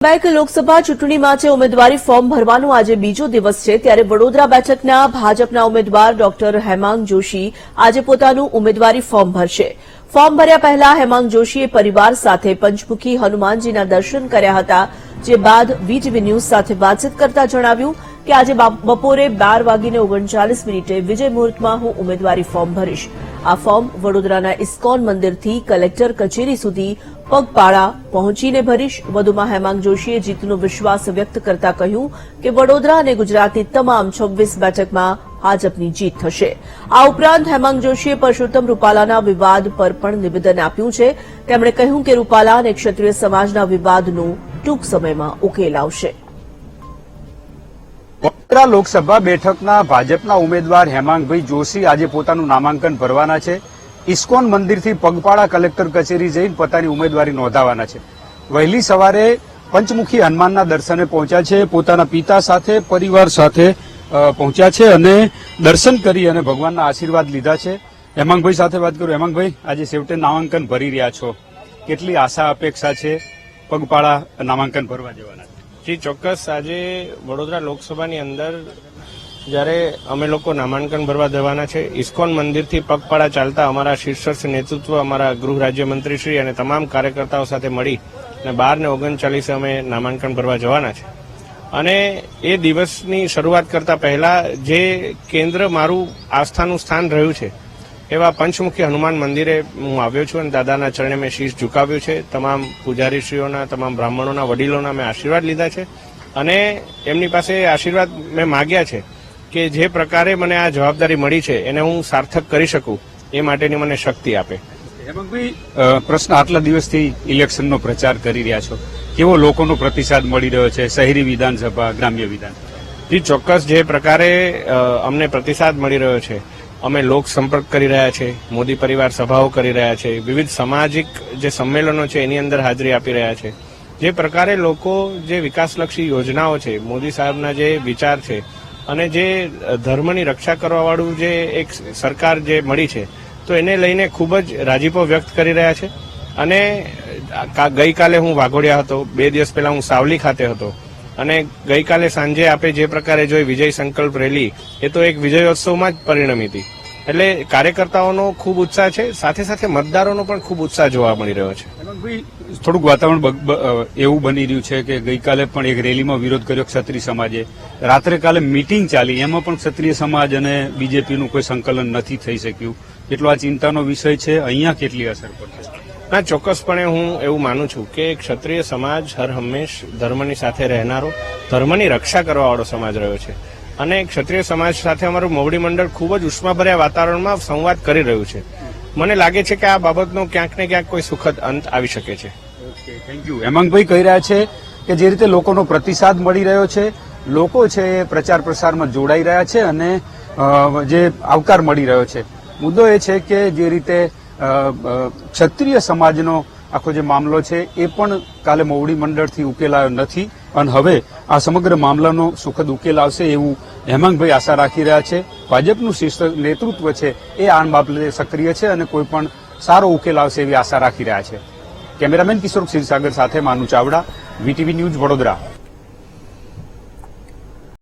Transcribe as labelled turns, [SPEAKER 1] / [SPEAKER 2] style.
[SPEAKER 1] Back Lok Sabha ચૂંટણી માટે ઉમેદવારી ફોર્મ ભરવાનો આજે બીજો દિવસ છે, ત્યારે વડોદરા બેઠકના ભાજપના ઉમેદવાર ડોક્ટર હેમાંગ જોશી આજે પોતાનું ઉમેદવારી ફોર્મ ભરશે. ફોર્મ ભર્યા પહેલા હેમાંગ જોશીએ પરિવાર સાથે પંચમુખી હનુમાનજીના દર્શન કર્યા હતા, જે બાદ વીટીવી ન્યૂઝ સાથે વાતચીત કરતા જણાવ્યું કે આજે બાપ- બપોરે બાર વાગીને ઓગણચાલીસ મિનિટે વિજય મુહૂર્તમાં હું ઉમેદવારી ફોર્મ ભરીશ. આ ફોર્મ વડોદરાના ઇસ્કોન મંદિરથી કલેક્ટર કચેરી સુધી પગપાળા પહોંચીને ભરીશ. વધુમાં હેમાંગ જોશીએ જીતનો વિશ્વાસ વ્યક્ત કરતા કહ્યું કે વડોદરા અને ગુજરાતની તમામ છવ્વીસ બેઠકમાં ભાજપની જીત થશે. આ ઉપરાંત હેમાંગ જોશીએ પરસોત્તમ રૂપાલાના વિવાદ પર પણ નિવેદન આપ્યું છે. તેમણે કહ્યું કે રૂપાલા અને ક્ષત્રિય સમાજના વિવાદનો ટૂંક સમયમાં ઉકેલ આવશે.
[SPEAKER 2] વડોદરા લોકસભા બેઠકના ભાજપના ઉમેદવાર હેમાંગભાઈ જોશી આજે પોતાનું નામાંકન ભરવાના છે. ઇસ્કોન મંદિરથી પગપાળા કલેક્ટર કચેરી જઈને પોતાની ઉમેદવારી નોંધાવવાના છે. વહેલી સવારે પંચમુખી હનુમાનના દર્શને પહોંચ્યા છે. પોતાના પિતા સાથે, પરિવાર સાથે પહોંચ્યા છે અને દર્શન કરી અને ભગવાનના આશીર્વાદ લીધા છે. હેમાંગભાઈ સાથે વાત કરું. હેમાંગભાઈ, આજે છેવટે નામાંકન ભરી રહ્યા છો. કેટલી આશા, અપેક્ષા છે પગપાળા નામાંકન ભરવા જવાના
[SPEAKER 3] જી, ચોક્કસ. આજે વડોદરા લોકસભાની અંદર જ્યારે અમે લોકો નામાંકન ભરવા જવાના છે, ઇસ્કોન મંદિરથી પગપાળા ચાલતા અમારા શીર્ષસ્થ નેતૃત્વ, અમારા ગૃહ રાજ્યમંત્રીશ્રી અને તમામ કાર્યકર્તાઓ સાથે મળી અને બાર ને ઓગણચાલીસે અમે નામાંકન ભરવા જવાના છે. અને એ દિવસની શરૂઆત કરતા પહેલા જે કેન્દ્ર મારું આસ્થાનું સ્થાન રહ્યું છે એવા પંચમુખી હનુમાન મંદિરે હું આવ્યો છું અને દાદાના ચરણે મેં શીશ ઝુકાવ્યું છે. તમામ પૂજારીશ્રીઓના તમામ બ્રાહ્મણોના વડીલોના મેં આશીર્વાદ લીધા છે. અને એમની પાસે આશીર્વાદ મેં માગ્યા છે કે જે પ્રકારે મને આ જવાબદારી મળી છે એને હું સાર્થક કરી શકું એ માટેની મને શક્તિ આપે.
[SPEAKER 2] હેમંતભાઈ પ્રશ્ન આટલા દિવસથી ઇલેક્શનનો પ્રચાર કરી રહ્યા છો. કેવો લોકોનો પ્રતિસાદ મળી રહ્યો છે? શહેરી વિધાનસભા ગ્રામ્ય વિધાનસભા?
[SPEAKER 3] જી ચોક્કસ જે પ્રકારે અમને પ્રતિસાદ મળી રહ્યો છે. અમે લોક સંપર્ક કરી રહ્યા છે, મોદી પરિવાર સભાઓ કરી રહ્યા છે, વિવિધ સામાજિક જે સંમેલનો છે એની અંદર હાજરી આપી રહ્યા છે. જે પ્રકારે લોકો જે વિકાસલક્ષી યોજનાઓ છે, મોદી સાહેબના જે વિચાર છે અને જે ધર્મની રક્ષા કરવાવાળું જે એક સરકાર જે મળી છે, તો એને લઈને ખૂબ જ રાજીપો વ્યક્ત કરી રહ્યા છે. અને ગઈકાલે હું વાઘોડિયા હતો, બે દિવસ પહેલા હું સાવલી ખાતે હતો. અને ગઈકાલે સાંજે આપે જે પ્રકારે જોઈ વિજય સંકલ્પ રેલી, એ તો એક વિજયોત્સવમાં જ પરિણમી હતી. એટલે કાર્યકર્તાઓનો ખૂબ ઉત્સાહ છે, સાથે સાથે મતદારોનો પણ ખૂબ ઉત્સાહ જોવા મળી રહ્યો છે.
[SPEAKER 2] થોડુંક વાતાવરણ એવું બની રહ્યું છે કે ગઈકાલે પણ એક રેલીમાં વિરોધ કર્યો ક્ષત્રિય સમાજે. રાત્રે કાલે મીટિંગ ચાલી, એમાં પણ ક્ષત્રિય સમાજ અને બીજેપીનું કોઈ સંકલન નથી થઈ શક્યું. એટલો આ ચિંતાનો વિષય છે, અહીંયા કેટલી અસર પડશે?
[SPEAKER 3] ના, ચોક્કસપણે હું એવું માનું છું કે ક્ષત્રિય સમાજ હર હંમેશ ધર્મની સાથે રહેનારો, ધર્મની રક્ષા કરવાવાળો સમાજ રહ્યો છે. અને ક્ષત્રિય સમાજ સાથે અમારું મોવડી મંડળ ખૂબ જ ઉષ્માભર્યા વાતાવરણમાં સંવાદ કરી રહ્યું છે. મને લાગે છે કે આ બાબતનો ક્યાંક ને ક્યાંક કોઈ સુખદ અંત આવી શકે છે.
[SPEAKER 2] થેન્ક યુ હેમાંગભાઈ કહી રહ્યા છે કે જે રીતે લોકોનો પ્રતિસાદ મળી રહ્યો છે, લોકો છે એ પ્રચાર પ્રસારમાં જોડાઈ રહ્યા છે અને જે આવકાર મળી રહ્યો છે. મુદ્દો એ છે કે જે રીતે ક્ષત્રિય સમાજનો આખો જે મામલો છે એ પણ કાલે મોવડી મંડળથી ઉકેલાયો નથી. અને હવે આ સમગ્ર મામલાનો સુખદ ઉકેલ આવશે એવું હેમાંગભાઈ આશા રાખી રહ્યા છે. ભાજપનું શીર્ષ નેતૃત્વ છે એ આ બાબતે સક્રિય છે અને કોઈ પણ સારો ઉકેલ આવશે એવી આશા રાખી રહ્યા છે. કેમેરામેન કિશોર ક્ષીરસાગર સાથે માનુ ચાવડા, વીટીવી ન્યૂઝ વડોદરા.